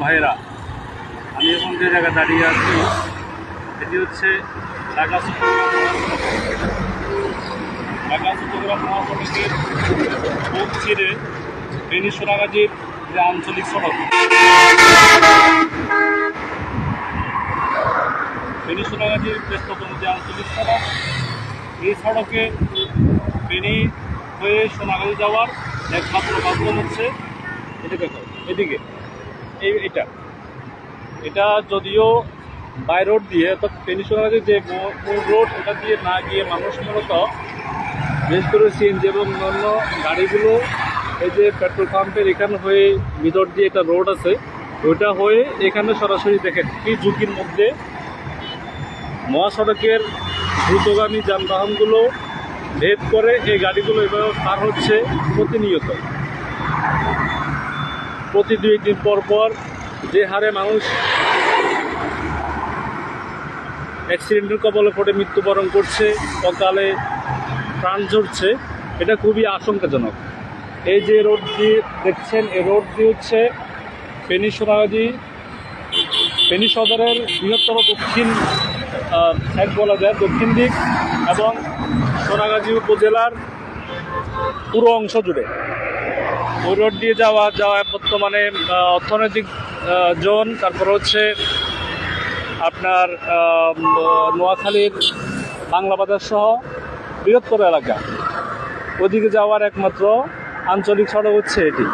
ভাইয়েরা, আমি এখন যে জায়গায় দাঁড়িয়ে আছি, এটি হচ্ছে ঢাকা ঢাকা চট্টগ্রাম মহাসড়কের বুক ছিঁড়ে বেনি সোনাগাজীর যে আঞ্চলিক সড়ক। বেনি সোনাগাজীর ব্যস্ততম যে আঞ্চলিক সড়ক, এই সড়কে বেনি হয়ে সোনাগাজী যাওয়ার একমাত্র মাধ্যম হচ্ছে এদিকে। এদিকে। এই এটা। এটা যদিও বাই রোড দিয়ে অর্থাৎ পেনিসোনারের যে মূল রোড ওটা দিয়ে না গিয়ে মানুষ মূলত বিশেষ করে সিএনজি এবং অন্যান্য গাড়িগুলো এই যে পেট্রোল পাম্পের এখানে হয়ে ভিতর দিয়ে একটা রোড আছে, ওইটা হয়ে এখানে সরাসরি দেখেন এই ঝুঁকির মধ্যে মহাসড়কের দ্রুতগামী যানবাহনগুলো ভেদ করে এই গাড়িগুলো এভাবে পার হচ্ছে প্রতিনিয়ত। প্রতি দুই দিন পর পর যে হারে মানুষ অ্যাক্সিডেন্টের কবলে পড়ে মৃত্যুবরণ করছে, অকালে প্রাণ ঝরছে, এটা খুবই আশঙ্কাজনক। এই যে রোডটি দেখছেন, এই রোডটি হচ্ছে ফেনী সোনাগাজী ফেনী সদরের বৃহত্তর দক্ষিণ এক বলা যায় দক্ষিণ দিক এবং সোনাগাজী উপজেলার পুরো অংশ জুড়ে। ওই রোড দিয়ে যাওয়া যাওয়া বর্তমানে অর্থনৈতিক জোন, তারপর হচ্ছে আপনার নোয়াখালীর বাংলা বাজার সহ বৃহত্তর এলাকা। ওদিকে যাওয়ার একমাত্র আঞ্চলিক সড়ক হচ্ছে এটি।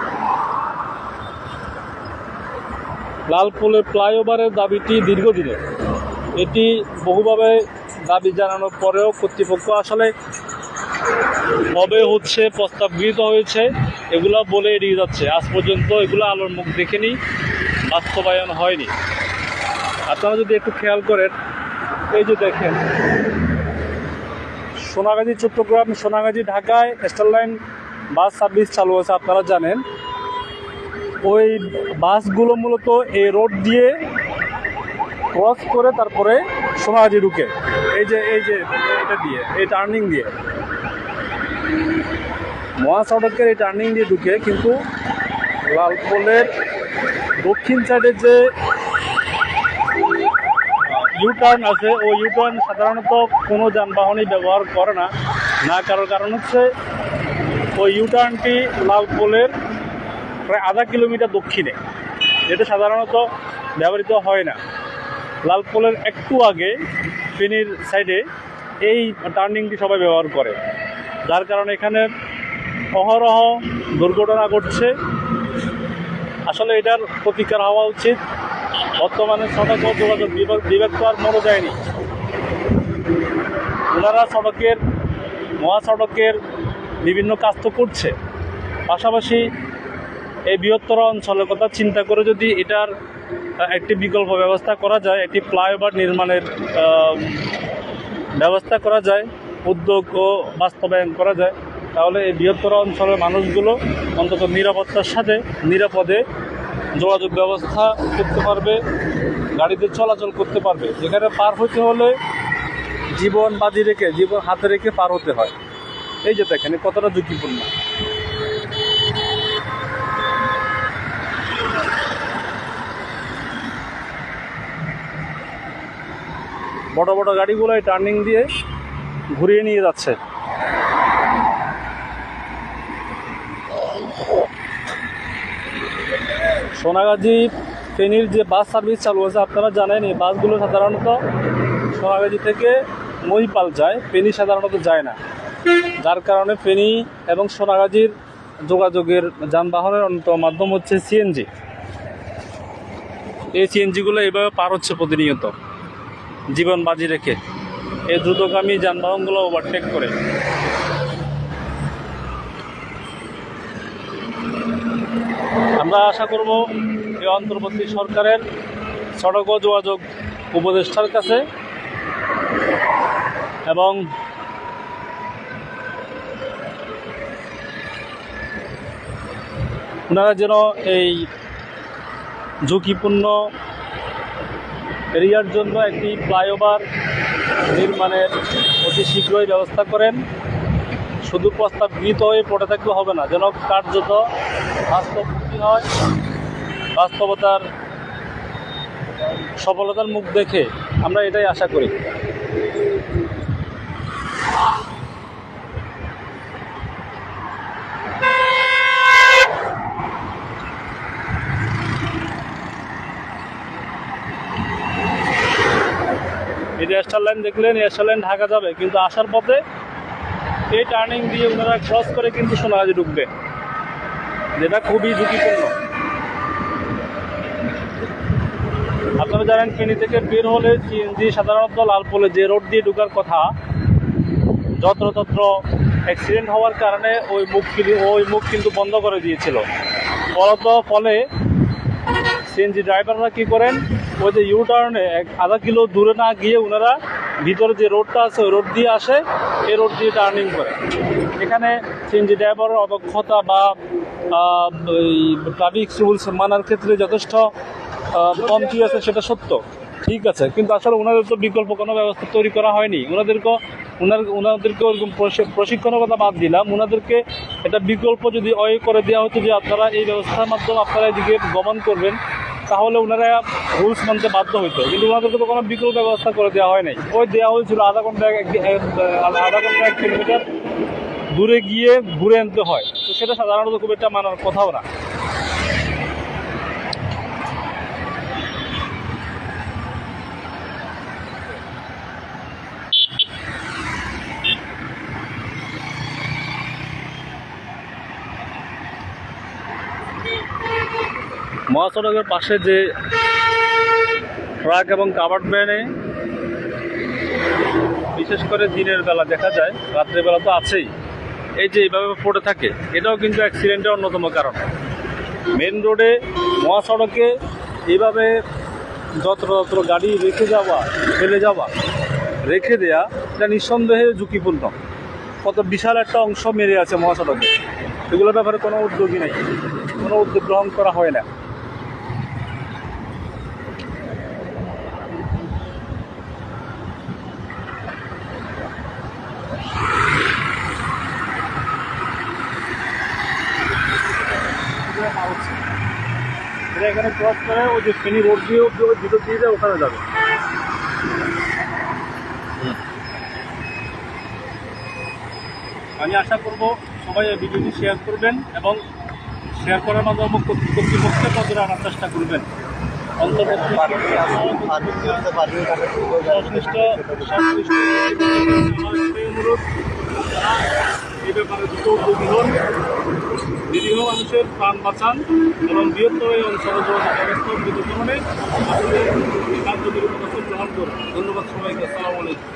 লালপুলের ফ্লাইওভারের দাবিটি দীর্ঘদিনের। এটি বহুভাবে দাবি জানানোর পরেও কর্তৃপক্ষ আসলে কবে হচ্ছে প্রস্তাব গৃহীত হয়েছে এগুলো বলে এড়িয়ে যাচ্ছে। আজ পর্যন্ত এগুলো আলোর মুখ দেখেনি, বাস্তবায়ন হয়নি। আপনারা যদি একটু খেয়াল করেন, এই যে দেখেন, সোনাগাজী চট্টগ্রাম, সোনাগাজী ঢাকায় স্টার লাইন বাস সার্ভিস চালু আছে আপনারা জানেন। ওই বাসগুলো মূলত এই রোড দিয়ে ক্রস করে তারপরে সোনাগাজী ঢুকে। এই যে এই যে, এটা দিয়ে, এই টার্নিং দিয়ে। মহাসড়কের এই টার্নিং দিয়ে ঢুকে কিন্তু লালপোলের দক্ষিণ সাইডে যে ইউটার্ন আছে ওই ইউটার্ন সাধারণত কোনো যানবাহনই ব্যবহার করে না। না কারোর কারণ হচ্ছে, ওই ইউটার্নটি লালপোলের প্রায় আধা কিলোমিটার দক্ষিণে, যেটা সাধারণত ব্যবহৃত হয় না। লালপোলের একটু আগে ফেনীর সাইডে এই টার্নিংটি সবাই ব্যবহার করে। যার কারণে এখানে অহরহ দুর্ঘটনা ঘটছে। আসলে এটার প্রতিকার হওয়া উচিত। বর্তমানে সড়ক ও যোগাযোগ বিভাগ বিভাগ তো আর মনে যায়নি। ওনারা সড়কের, মহাসড়কের বিভিন্ন কাজ তো করছে। পাশাপাশি এই বৃহত্তর অঞ্চলের কথা চিন্তা করে যদি এটার একটি বিকল্প ব্যবস্থা করা যায়, একটি ফ্লাইওভার নির্মাণের ব্যবস্থা করা যায়, উদ্যোগ ও বাস্তবায়ন করা যায় তাহলে এই বৃহত্তর অঞ্চলের মানুষগুলো অন্তত নিরাপত্তার সাথে নিরাপদে যোগাযোগ ব্যবস্থা করতে পারবে, গাড়িতে চলাচল করতে পারবে। যেখানে পার হতে হলে জীবন বাজি রেখে, জীবন হাতে রেখে পার হতে হয়। এই যে দেখেন কতটা ঝুঁকিপূর্ণ। বড় বড় গাড়িগুলো এই টার্নিং দিয়ে ঘুরিয়ে নিয়ে যাচ্ছে। সোনাগাজী ফেনীর যে বাস সার্ভিস চালু আছে আপনারা জানেন এই বাসগুলো সাধারণত সোনাগাজী থেকে মহিপাল যায়, ফেনী সাধারণত যায় না। যার কারণে ফেনী এবং সোনাগাজীর যোগাযোগের যানবাহনের অন্যতম মাধ্যম হচ্ছে সিএনজি এই সিএনজিগুলো এইভাবে পার হচ্ছে প্রতিনিয়ত জীবন বাজি রেখে। এই দ্রুতগামী যানবাহনগুলো ওভারটেক করে। আমরা আশা করব এই অন্তর্বর্তী সরকারের সড়ক ও যোগাযোগ উপদেষ্টার কাছে এবং ওনারা যেন এই ঝুঁকিপূর্ণ এরিয়ার জন্য একটি ফ্লাইওভার নির্মাণের অতি শীঘ্রই ব্যবস্থা করেন। শুধু প্রস্তাব গৃহীত হয়ে পড়ে থাকলে হবে না, যেন কার্যত বাস্তবমুখী হয় বাস্তবতার, সফলতার মুখ দেখে আমরা এটাই আশা করি। এই যে স্টার লাইন দেখলেন এই স্টার লাইন ঢাকা যাবে, কিন্তু আসার পথে এই টার্নিং দিয়ে ওনারা ক্রস করে কিন্তু সোনাগাজী ঢুকবে। যেটা খুবই ঝুঁকিপূর্ণ। আপনারা জানেন ফেনী থেকে বের হলে সিএনজি সাধারণত লালপোলে যে রোড দিয়ে ঢুকার কথা, যত্রতত্র অ্যাক্সিডেন্ট হওয়ার কারণে ওই মুখ ওই মুখ কিন্তু বন্ধ করে দিয়েছিল। ফলত ফলে সিএনজি ড্রাইভাররা কী করেন, ওই যে ইউ টার্নে এক আধা কিলো দূরে না গিয়ে ওনারা ভিতরে যে রোডটা আছে, ওই রোড দিয়ে আসে, এই রোড দিয়ে টার্নিং করে। এখানে সিএনজি ড্রাইভারের অদক্ষতা বা ট্রাফিক রুলস মানার ক্ষেত্রে যথেষ্ট কমতি আছে, সেটা সত্য। ঠিক আছে, কিন্তু আসলে ওনাদের তো বিকল্প কোনো ব্যবস্থা তৈরি করা হয়নি। ওনাদেরকে ওনার ওনাদেরকে ওরকম প্রশিক্ষণের কথা বাদ দিলাম। ওনাদেরকে একটা বিকল্প যদি অয় করে দেওয়া হতো যে আপনারা এই ব্যবস্থার মাধ্যমে আপনারা এদিকে গমন করবেন, তাহলে ওনারা রুলস মানতে বাধ্য হইতো। কিন্তু ওনাদেরকে তো কোনো বিকল্প ব্যবস্থা করে দেওয়া হয় নাই। ওই দেওয়া হয়েছিল আধা ঘণ্টা আধা ঘণ্টা এক কিলোমিটার। দূরে গিয়ে ঘুরে আনতে হয়। তো সেটা সাধারণত খুব একটা মানার কথাও না। মহাসড়কের পাশে যে ট্রাক এবং কাভার্ড ভ্যানে বিশেষ করে দিনের বেলা দেখা যায়, রাত্রেবেলা তো আছেই। এই যে এভাবে পড়ে থাকে, এটাও কিন্তু অ্যাক্সিডেন্টের অন্যতম কারণ। মেন রোডে মহাসড়কে এভাবে যত্র যত্র গাড়ি রেখে যাওয়া, ফেলে যাওয়া, রেখে দেয়া, এটা নিঃসন্দেহে ঝুঁকিপূর্ণ। কত বিশাল একটা অংশ মেরে আছে মহাসড়কে। এগুলোর ব্যাপারে কোনো উদ্যোগই নেই। কোনো উদ্যোগ গ্রহণ করা হয় না। এটা এখানে ক্রস করে ওই যে ফেনি রোড দিয়ে ভিতর দিয়ে যায়, ওখানে যাবে। আমি আশা করব সবাই এই ভিডিওটি শেয়ার করবেন এবং শেয়ার করার মাধ্যমে কর্তৃ- কর্তৃপক্ষের নজরে আনার চেষ্টা করবেন। সংশ্লিষ্ট এ ব্যাপারে দ্রুত নিরীহ মানুষের প্রাণ বাঁচান এবং বৃহত্তর এই অঞ্চল ব্যবস্থা বিদ্যুৎকরণে আসলে কার্যকরী পদক্ষেপ গ্রহণ করুন। ধন্যবাদ সবাইকে। আসসালামু আলাইকুম।